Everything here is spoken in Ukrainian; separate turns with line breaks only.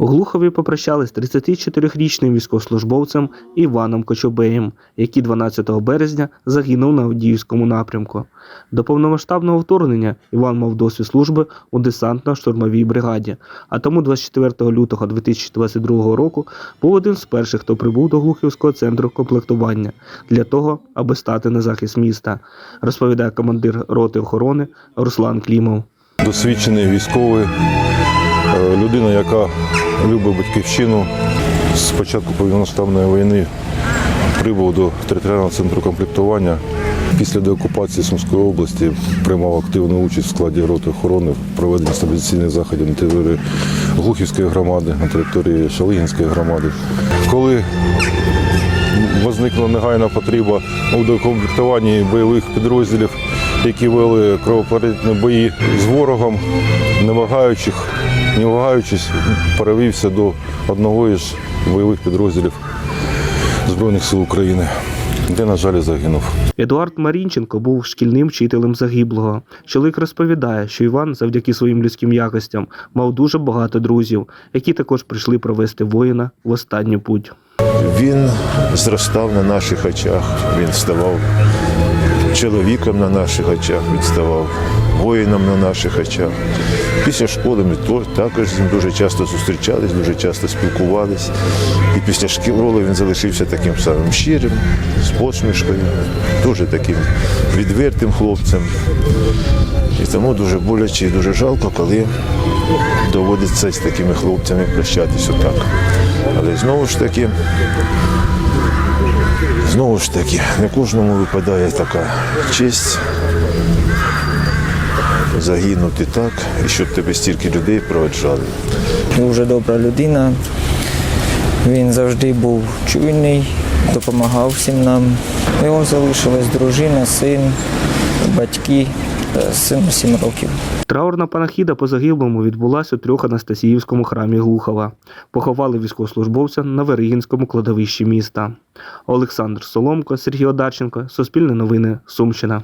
У Глухові попрощались 34-річним військовослужбовцем Іваном Кочубеєм, який 12 березня загинув на Авдіївському напрямку. До повномасштабного вторгнення Іван мав досвід служби у десантно-штурмовій бригаді, а тому 24 лютого 2022 року був один з перших, хто прибув до Глухівського центру комплектування для того, аби стати на захист міста, розповідає командир роти охорони Руслан Клімов.
досвідчений військовий, е, людина, яка любить батьківщину. З початку повномасштабної війни прибув до територіального центру комплектування. Після деокупації Сумської області приймав активну участь в складі роти охорони в проведенні стабілізаційних заходів на території Глухівської громади, на території Шалигінської громади. Коли возникла негайна потреба у докомплектуванні бойових підрозділів, які вели кровопролитні бої з ворогом, не вагаючих, не вагаючись, перевівся до одного із бойових підрозділів Збройних сил України, де, на жаль, загинув.
Едуард Марінченко був шкільним вчителем загиблого. Чоловік розповідає, що Іван, завдяки своїм людським якостям, мав дуже багато друзів, які також прийшли провести воїна в останню путь.
Він зростав на наших очах, він ставав чоловіком на наших очах, він ставав воїном на наших очах. Після школи ми також з ним дуже часто зустрічались, дуже часто спілкувались. І після школи він залишився таким самим щирим, з посмішкою, дуже таким відвертим хлопцем. І тому дуже боляче і дуже жалко, коли доводиться з такими хлопцями прощатись отак. Але знову ж таки, знову ж таки, не кожному випадає така честь загинути так, і щоб тебе стільки людей проведжали.
дуже добра людина. Він завжди був чуйний, допомагав всім нам. Його залишилась дружина, син, батьки, сину 7 років.
Траурна панахіда по загиблому відбулася у трьох Анастасіївському храмі Глухова. Поховали військовослужбовця на Веригінському кладовищі міста. Олександр Соломко, Сергій Одарченко, Суспільне новини, Сумщина.